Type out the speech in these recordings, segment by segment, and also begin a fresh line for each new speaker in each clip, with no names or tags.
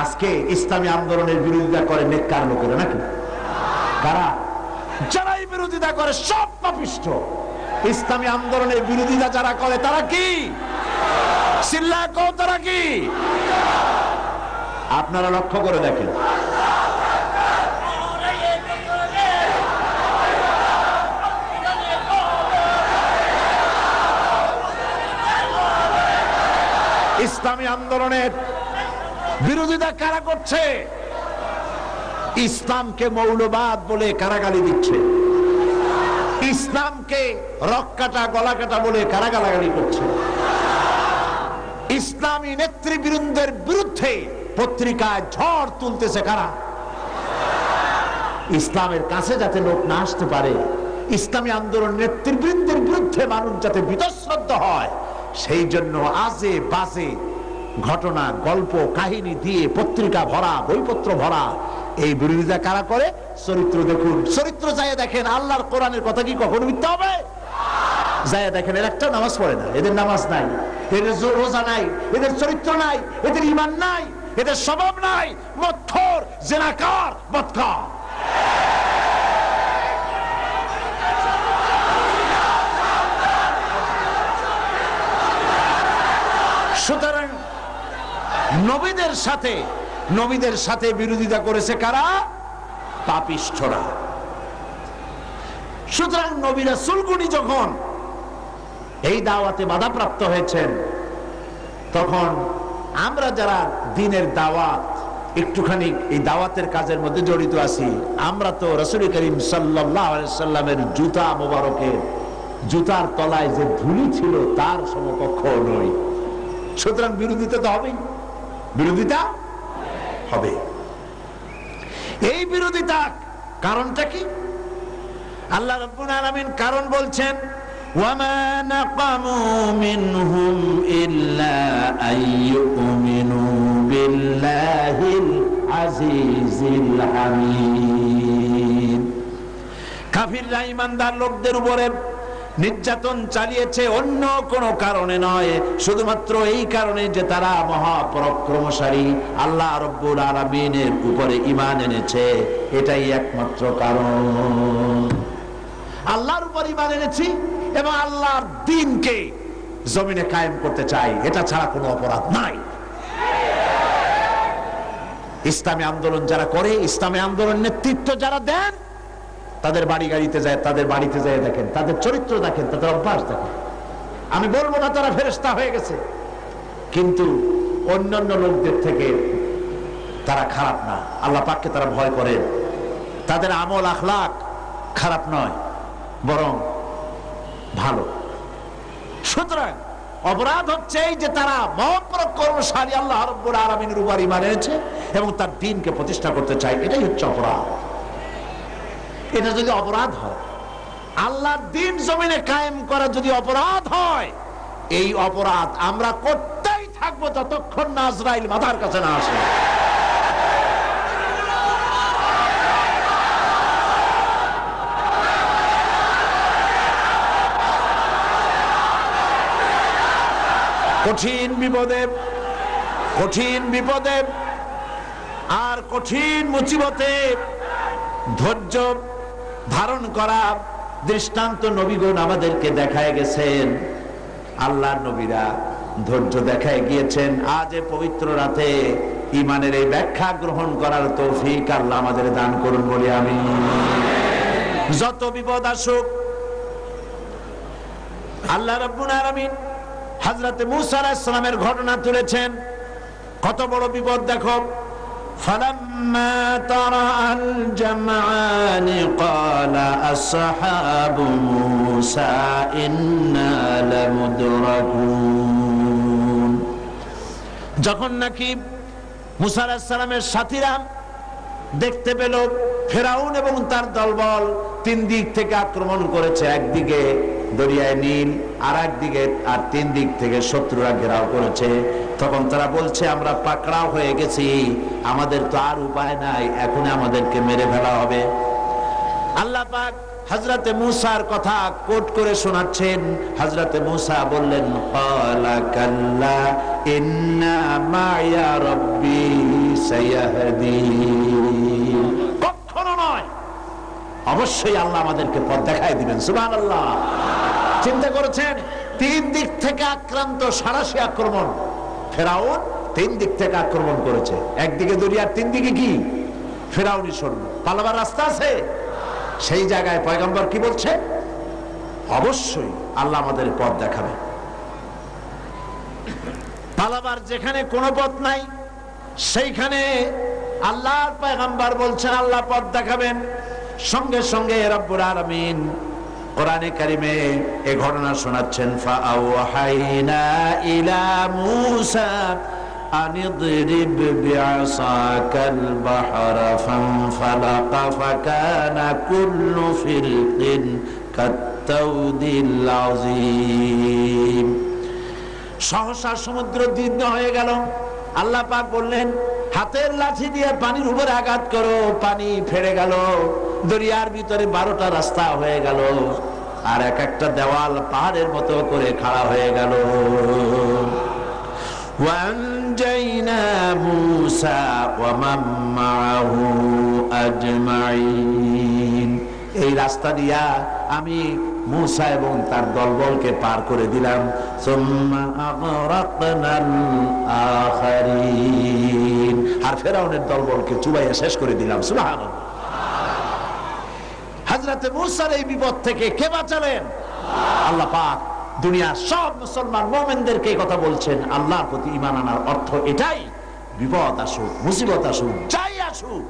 আজকে ইসলামী আন্দোলনের বিরোধিতা করে নেককার লোকেরা নাকি? কারা? যারাই বিরোধিতা করে সব পাপিষ্ঠ ইসলামী আন্দোলনের বিরোধিতা যারা করে, তারা কি? তারা কি? আপনারা লক্ষ্য করে দেখেন। ইসলামী আন্দোলনের বিরোধিতা কারা করছে? ইসলামকে মৌলবাদ বলে কারাগালি দিচ্ছে। ইসলামকে রক কাটা গলা কাটা বলে কারা গালাগালি করছে। ইসলামী নেতৃবৃন্দের বিরুদ্ধে পত্রিকায় ঝড় তুলতেছে কারা? ইসলামের কাছে যাতে লোক না আসতে পারে, ইসলামী আন্দোলন নেতৃবৃন্দের বিরুদ্ধে মানুষ যাতে বিতশ্রদ্ধ হয়, সেই জন্য আজে বাজে ঘটনা, গল্প, কাহিনী দিয়ে পত্রিকা ভরা, বইপত্র ভরা। এই বিরোধিতা কারা করে? চরিত্র দেখুন। চরিত্র যাই দেখেন, আল্লাহর কোরআনের কথা কি কখনো মিথ্যা হবে? যায় দেখেন, এর একটা নামাজ পড়ে না, এদের নামাজ নাই, এদের রোজা নাই, এদের চরিত্র নাই, এদের ইমান নাই, এদের স্বভাব নাই মথর জেনাকার বৎকার সুতরাং নবীদের সাথে নবীদের সাথে বিরোধিতা করেছে কারা? পাপিষ্ঠরা। সুতরাং নবীরা সুলগুনি যখন এই দাওয়াতে বাধাপ্রাপ্ত হয়েছেন, তখন আমরা যারা দিনের দাওয়াত, একটুখানি এই দাওয়াতের কাজের মধ্যে জড়িত আছি, আমরা তো রসুল করিম সাল্লামের জুতা মোবারকের জুতার তলায় যে ধুলি ছিল তার সমকক্ষ নই সুতরাং বিরোধিতা তো হবেই। বিরোধিতা হবে এই বিরোধিতা কারণটা কি আল্লাহ রব্বুল আলামিন কারণ বলছেন
وما نقموا منهم إلا أن يؤمنوا بالله العزيز الحميد
কাফিররা ইমানদার লোকদের উপরে নির্যাতন চালিয়েছে অন্য কোনো কারণে নয়, শুধুমাত্র এই কারণে যে তারা মহাপরাক্রমশালী, আল্লাহ রব্বুল আলামিনের উপরে ইমান এনেছে, এটাই একমাত্র কারণ। আল্লাহর উপর ইমান এনেছি, এবং আল্লাহর দিনকে জমিনে কায়েম করতে চাই, এটা ছাড়া কোনো অপরাধ নাই। ইসলামী আন্দোলন যারা করে, ইসলামী আন্দোলন নেতৃত্ব যারা দেন তাদের বাড়ি গাড়িতে যায়, তাদের বাড়িতে যায় দেখেন, তাদের চরিত্র দেখেন, তাদের অভ্যাস দেখেন। আমি বলব না তারা ফেরেস্তা হয়ে গেছে, কিন্তু অন্যান্য লোকদের থেকে তারা খারাপ না। আল্লাহ পাককে তারা ভয় করে। তাদের আমল, আখলাক খারাপ নয়, বরং ভালো। সুতরাং অপরাধ হচ্ছে এই যে তারা মহাপরাক্রমশালী আল্লাহ রব্বুল আলমিনের উপর ইমান এবং তার দিনকে প্রতিষ্ঠা করতে চায়, এটাই হচ্ছে অপরাধ। এটা যদি অপরাধ হয়, আল্লাহর দিন জমিনে কায়েম করা যদি অপরাধ হয়, এই অপরাধ আমরা করতেই থাকব যতক্ষণ না আজরাইল মাথার কাছে না আসে। কঠিন বিপদে কঠিন বিপদে, আর কঠিন মুসিবতে ধৈর্য ধারণ করা দৃষ্টান্ত নবীগণ আমাদেরকে দেখায় গেছেন। আল্লাহর নবীরা ধৈর্য দেখায় গিয়েছেন। আজ এ পবিত্র রাতে ইমানের এই ব্যাখ্যা গ্রহণ করার তৌফিক আল্লাহ আমাদের দান করুন বলে আমি যত বিপদ আসুক, আল্লাহ রাব্বুল আলামিন হযরত মূসা আলাইহিস ঘটনা তুলেছেন। কত বড় বিপদ দেখো
فلما ترى الجمعان قال أصحاب موسى إنا لمدركون
যখন নাকি মুসা আলাইহিস সালামের সাথীরা দেখতে পেল ফেরাউন এবং তার দলবল তিন দিক থেকে আক্রমণ করেছে একদিকে দরিয়ায় নীল আর একদিকে আর তিন দিক থেকে শত্রুরা ঘেরাও করেছে তখন তারা বলছে, আমরা পাকড়াও হয়ে গেছি, আমাদের তো আর উপায় নাই এখন আমাদেরকে মেরে ফেলা হবে। আল্লাহ পাক হাজরাতে মুসার কথা কোট করে শোনাচ্ছেন। হাজরাতে মুসা বললেন কখনো নয়, অবশ্যই আল্লাহ আমাদেরকে পথ দেখাই দিবেন সুবান আল্লাহ চিন্তা করেছেন, তিন দিক থেকে আক্রান্ত সারাশি আক্রমণ। ফেরাউন তিন দিক থেকে আক্রমণ করেছে। একদিকে দরিয়ার তিন দিকে কি? ফেরাউনি সৈন্য। পালাবার রাস্তা আছে? সেই জায়গায় পয়গম্বর কি বলছে? অবশ্যই আল্লাহ আমাদের পথ দেখাবে। পালাবার যেখানে কোনো পথ নাই, সেইখানে আল্লাহর পয়গম্বর বলছেন, আল্লাহ পথ দেখাবেন। সঙ্গে সঙ্গে রব্বুল আলামিন কোরআনে কারিমে এ ঘটনা শোনাচ্ছেন
ফাআওহাইনা ইলা মূসা আনিদরিব বিআসাকাল বাহরা ফানফালাকা ফাকানা কুল্লু ফিলকিন কাত্তাউদিল আযীম।
সহসা সমুদ্র দীর্ণ হয়ে গেল। আল্লাহ পাক বললেন, হাতের লাঠি দিয়ে পানির উপর আঘাত করো, পানি ফেড়ে গেল। দরিয়ার ভিতরে বারোটা রাস্তা হয়ে গেল। আর এক একটা দেওয়াল পাহাড়ের মতো করে খাড়া হয়ে গেল। এই রাস্তা দিয়া আমি মূসা এবং তার দলবলকে পার করে দিলাম। আর ফেরাউনের দলবলকে চুবাইয়া শেষ করে দিলাম। সুলাহ মুসার এই বিপদ থেকে কে বাঁচালেন? আল্লাহ পাক সব মুসলমান মোমেনদেরকে কথা বলছেন, আল্লাহর প্রতি ইমান আনার অর্থ এটাই, বিপদ আসুক, মুসিবত আসুক, যাই আসুক,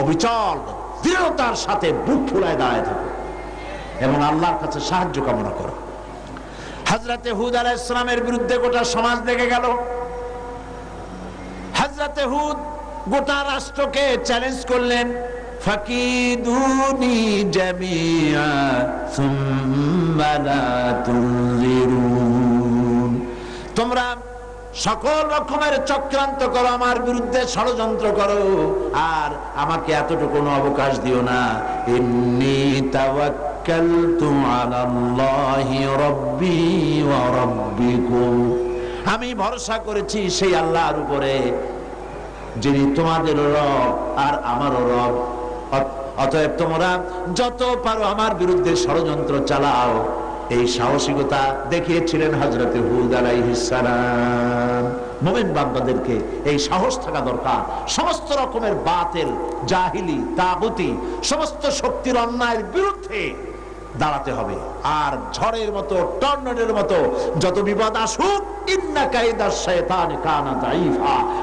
অবিচল, দৃঢ়তার সাথে বুক ফুলায় দাঁড়ায় থাকো এবং আল্লাহর কাছে সাহায্য কামনা করো। হাজরাতে হুদ আলাহ ইসলামের বিরুদ্ধে গোটা সমাজ দেখে গেল। হাজরাতে হুদ গোটা রাষ্ট্রকে চ্যালেঞ্জ করলেন।
فكيدوني جميعا ثم لا تنظرون
তোমরা সকল রকমের চক্রান্ত করো আমার বিরুদ্ধে ষড়যন্ত্র করো আর আমাকে এতটুকু অবকাশ দিও না
إني توكلت على الله ربي وربكم
আমি ভরসা করেছি সেই আল্লাহর উপরে যিনি তোমাদের রব আর আমারও রব অত- অতএব তোমরা যত পারো আমার বিরুদ্ধে ষড়যন্ত্র চালাও। এই সাহসিকতা দেখিয়েছিলেন হজরতে হুদ আলাইহিসসালাম মোমেন বান্দাদেরকে এই সাহস থাকা দরকার। সমস্ত রকমের বাতেল, জাহিলি, তাগুতি, সমস্ত শক্তির অন্যায়ের বিরুদ্ধে দাঁড়াতে হবে। আর ঝড়ের মতো, টর্নেডের মতো যত বিপদ আসুক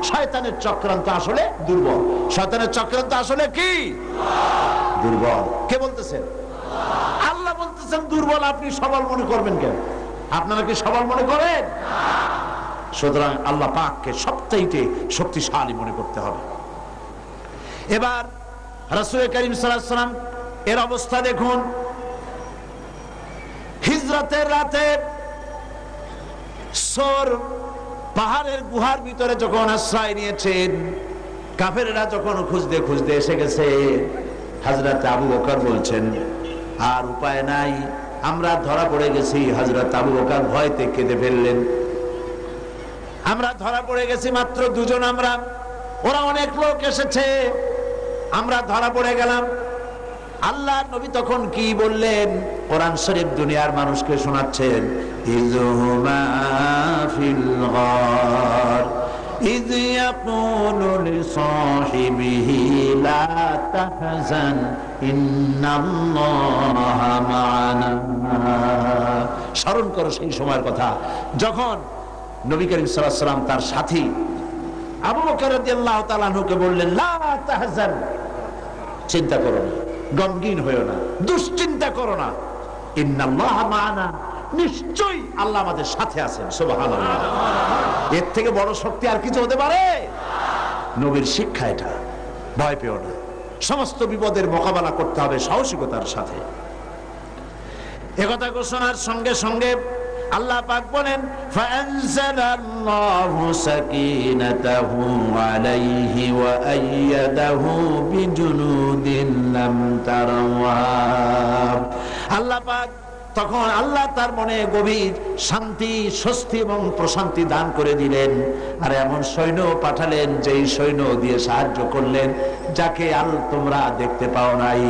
শয়তানের চক্রান্ত আসলে দুর্বল। শয়তানের চক্রান্ত আসলে কি? দুর্বল। কে বলতেছেন? আল্লাহ বলতেছেন, দুর্বল আপনি সবল মনে করবেন কেন? আপনারা কি সবল মনে করেন? সুতরাং আল্লাহ পাককে সবচাইতে শক্তিশালী মনে করতে হবে। এবার রাসূল করিম সাল্লাম এর অবস্থা দেখুন। হিজরতের রাতে সোর পাহাড়ের গুহার ভিতরে যখন আশ্রয় নিয়েছেন, কাফেরেরা যখন খুঁজতে খুঁজতে এসে গেছে হাজরত আবু বকর বলছেন, আর উপায় নাই, আমরা ধরা পড়ে গেছি। হাজরত আবু বকর ভয়তে কেঁদে ফেললেন। আমরা ধরা পড়ে গেছি মাত্র দুজন আমরা। ওরা অনেক লোক এসেছে। আমরা ধরা পড়ে গেলাম। আল্লাহ নবী তখন কি বললেন কোরআন শরীফ দুনিয়ার মানুষকে শোনাচ্ছেন
إذهما في الغار إذ يقول لصاحبه لا تحزن إن الله معنا
স্মরণ করো সেই সময়ের কথা যখন নবী করিম সাল্লাল্লাহু আলাইহি সাল্লাম তার সাথী আবু বকর রাদিয়াল্লাহু তাআলা আনহুকে বললেন লা তাহজান চিন্তা করো না গমগীন হয়েও না, দুশ্চিন্তা করো না। নিশ্চয়ই আল্লাহ আমাদের সাথে আছেন, সুবহানাল্লাহ। এর থেকে বড় শক্তি আর কিছু হতে পারে? নবীর শিক্ষা এটা, ভয় পেও না। সমস্ত বিপদের মোকাবেলা করতে হবে সাহসিকতার সাথে। একথা ঘোষণার সঙ্গে সঙ্গে আল্লাহ পাক বলেন,
ফাআনজালাল্লাহু সাকিনাতাহু আলাইহি ওয়া আইয়াদাহু বিজুনুদিন লাম
আল্লাহ পাক তখন আল্লাহ তার মনে গভীর শান্তি, স্বস্তি এবং প্রশান্তি দান করে দিলেন। আর এমন সৈন্য পাঠালেন, যেই সৈন্য দিয়ে সাহায্য করলেন, যাকে আল তোমরা দেখতে পাও নাই।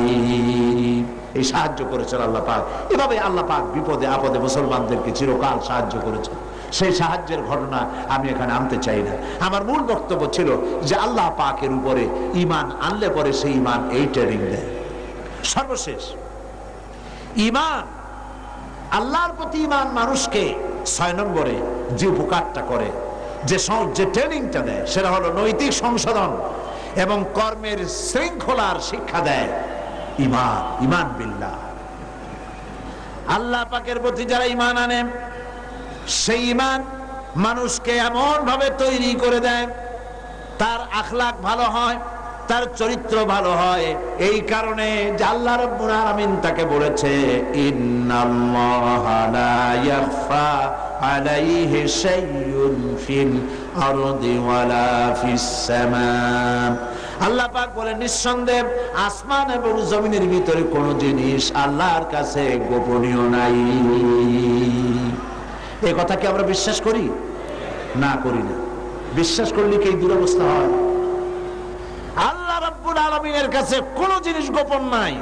এই সাহায্য করেছেন আল্লাহ পাক। এভাবে আল্লাহ পাক বিপদে, আপদে মুসলমানদেরকে চিরকাল সাহায্য করেছেন। সেই সাহায্যের ঘটনা আমি এখানে আনতে চাই না। আমার মূল বক্তব্য ছিল যে আল্লাহ পাকের উপরে ইমান আনলে পরে সেই ইমান এই ট্রেনিং দেয়। সর্বশেষ ইমান আল্লাহর প্রতি ইমান মানুষকে ছয় নম্বরে যে উপকারটা করে, যে যে ট্রেনিংটা দেয়, সেটা হলো নৈতিক সংশোধন এবং কর্মের শৃঙ্খলার শিক্ষা দেয়। ইমান ইমান বিল্লাহ। আল্লাহ পাকের প্রতি যারা ইমান আনে, সেই ইমান মানুষকে এমন ভাবে তৈরি করে দেয়, তার আখলাক ভালো হয়, তার চরিত্র ভালো হয়। এই কারণে আল্লাহ রাব্বুল আলামিন তাকে বলেছে, ইন্নাল্লাহা লা ইয়াখফা আলাইহি শাইউন ফিল আরদি ওয়ালা ফিস সামা আল্লাহ পাক বলে, নিঃসন্দেহ আসমান এবং জমিনের ভিতরে কোনো জিনিস আল্লাহর কাছে গোপনীয় নাই। এই কথা কি আমরা বিশ্বাস করি? না করি না। বিশ্বাস করলে কি দুরবস্থা হয়? আল্লাহ রাব্বুল আলামিনের কাছে কোনো জিনিস গোপন নাই।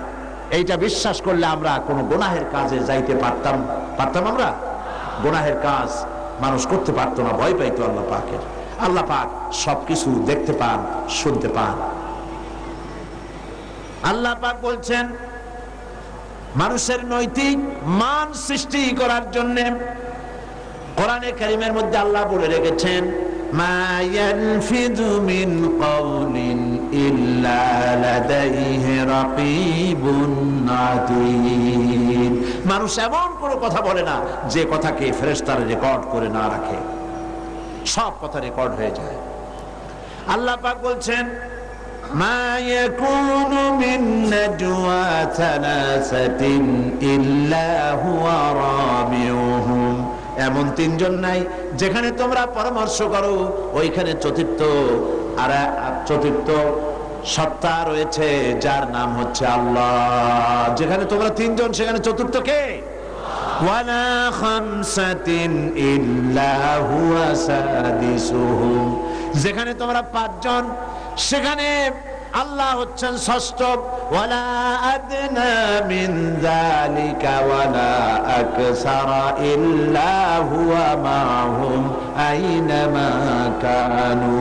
এইটা বিশ্বাস করলে আমরা কোনো গোনাহের কাজে যাইতে পারতাম পারতাম আমরা? গোনাহের কাজ মানুষ করতে পারতো না, ভয় পাইতো আল্লাহ পাকের। আল্লাহ পাক সবকিছু দেখতে পান, শুনতে পান। আল্লাহ পাক বলছেন, মানুষের নৈতিক মান সৃষ্টি করার জন্য কোরআনে কারিমের মধ্যে আল্লাহ বলে রেখেছেন মিন মানুষ এমন কোনো কথা বলে না, যে কথাকে ফেরেশতারা রেকর্ড করে না রাখে। সব কথা রেকর্ড হয়ে যায় আল্লাহ পাক বলছেন ما يكون من نجوى ثلاثة إلا هو رابعهم এমন তিনজন নাই যেখানে তোমরা পরামর্শ করো ওইখানে চতুর্থ আর চতুর্থ সত্তা রয়েছে যার নাম হচ্ছে আল্লাহ যেখানে তোমরা তিনজন সেখানে চতুর্থ কে ওয়ালা খামসাতিন ইল্লা হুয়া সাদিসুহুম যেখানে তোমরা পাঁচজন, সেখানে আল্লাহ হচ্ছেন ষষ্ঠ। ওয়ালা আদনা মিন যালিকা ওয়ালা আকসারা ইল্লা হুয়া মাহুম আইনামা কানু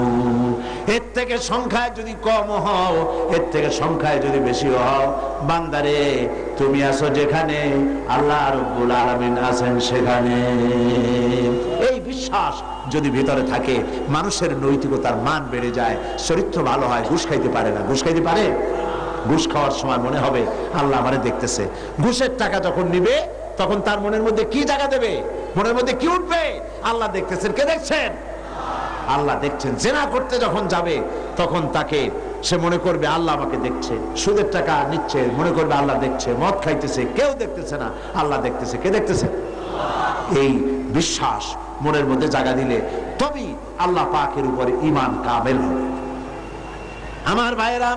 এর থেকে সংখ্যায় যদি কম হও, এর থেকে সংখ্যায় যদি বেশি হও, বান্দারে, তুমি আছো যেখানে, আল্লাহ রব্বুল আলামিন আছেন সেখানে। এই বিশ্বাস যদি ভিতরে থাকে, মানুষের নৈতিকতার মান বেড়ে যায়, চরিত্র ভালো হয়, ঘুষ খাইতে পারে না। ঘুষ খাইতে পারে? ঘুষ খাওয়ার সময় মনে হবে, আল্লাহ আমারে দেখতেছে। ঘুষের টাকা যখন নিবে, তখন তার মনের মধ্যে কি জায়গা দেবে? মনের মধ্যে কি উঠবে? আল্লাহ দেখতেছেন, কে দেখছেন? আল্লাহ দেখছেন। জেনা করতে যখন যাবে, তখন তাকে সে মনে করবে আল্লাহ আমাকে দেখছে। সুদের টাকা নিচ্ছে, মনে করবে আল্লাহ দেখছে। মদ খাইতেছে, কেউ দেখতেছে না, আল্লাহ দেখতেছে। কে দেখতেছে? এই বিশ্বাস মনের মধ্যে জায়গা দিলে তবেই আল্লাহ পাকের উপরে ইমান কামেল হবে। আমার ভাইরা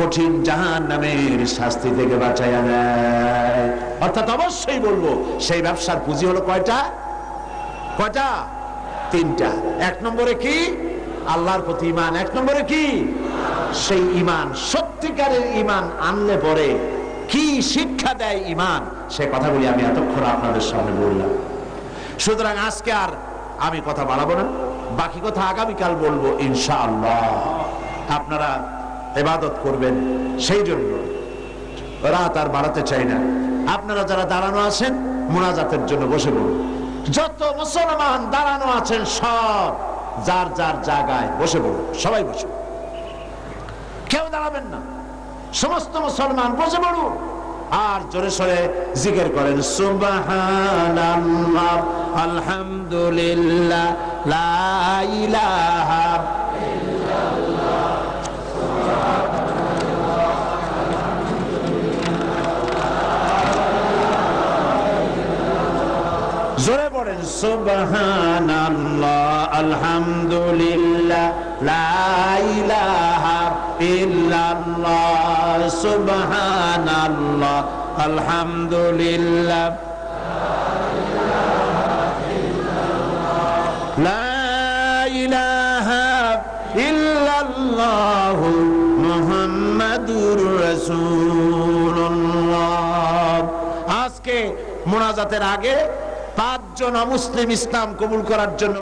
কঠিন জাহান নামের শাস্তি থেকে বাঁচাইয়া দেয় অর্থাৎ অবশ্যই বলব, সেই ব্যবসার পুঁজি হলো কয়টা? কয়টা? তিনটা। এক নম্বরে কি? আল্লাহর প্রতি ইমান এক নম্বরে কি? সেই ইমান সত্যিকারের ইমান আনলে পরে কি শিক্ষা দেয় ইমান সে কথাগুলি আমি এতক্ষণ আপনাদের সামনে বললাম। সুতরাং আজকে আর আমি কথা বাড়াবো না। বাকি কথা আগামীকাল বলব, ইনশাআল্লাহ। আপনারা এবাদত করবেন সেই জন্য রাত আর বাড়াতে চাই না। আপনারা যারা দাঁড়ানো আছেন, মোনাজাতের জন্য বসে পড়ুন। যত মুসলমান দাঁড়ানো আছেন, সব যার যার জায়গায় বসে পড়ুন, সবাই বসে কেউ দাঁড়াবেন না। সমস্ত মুসলমান বসে পড়ুন। আর জোরে সরে জিকির করেন, সুবহানাল্লাহ, আলহামদুলিল্লাহ, লা ইলাহা জোরে পড়েন সুবহানাল্লাহ আলহামদুলিল্লাহ লা ইলাহা ইল্লাল্লাহ সুবহানাল্লাহ আলহামদুলিল্লাহ। লা আজকে মোনাজাতের আগে পাঁচজন অমুসলিম ইসলাম কবুল করার জন্য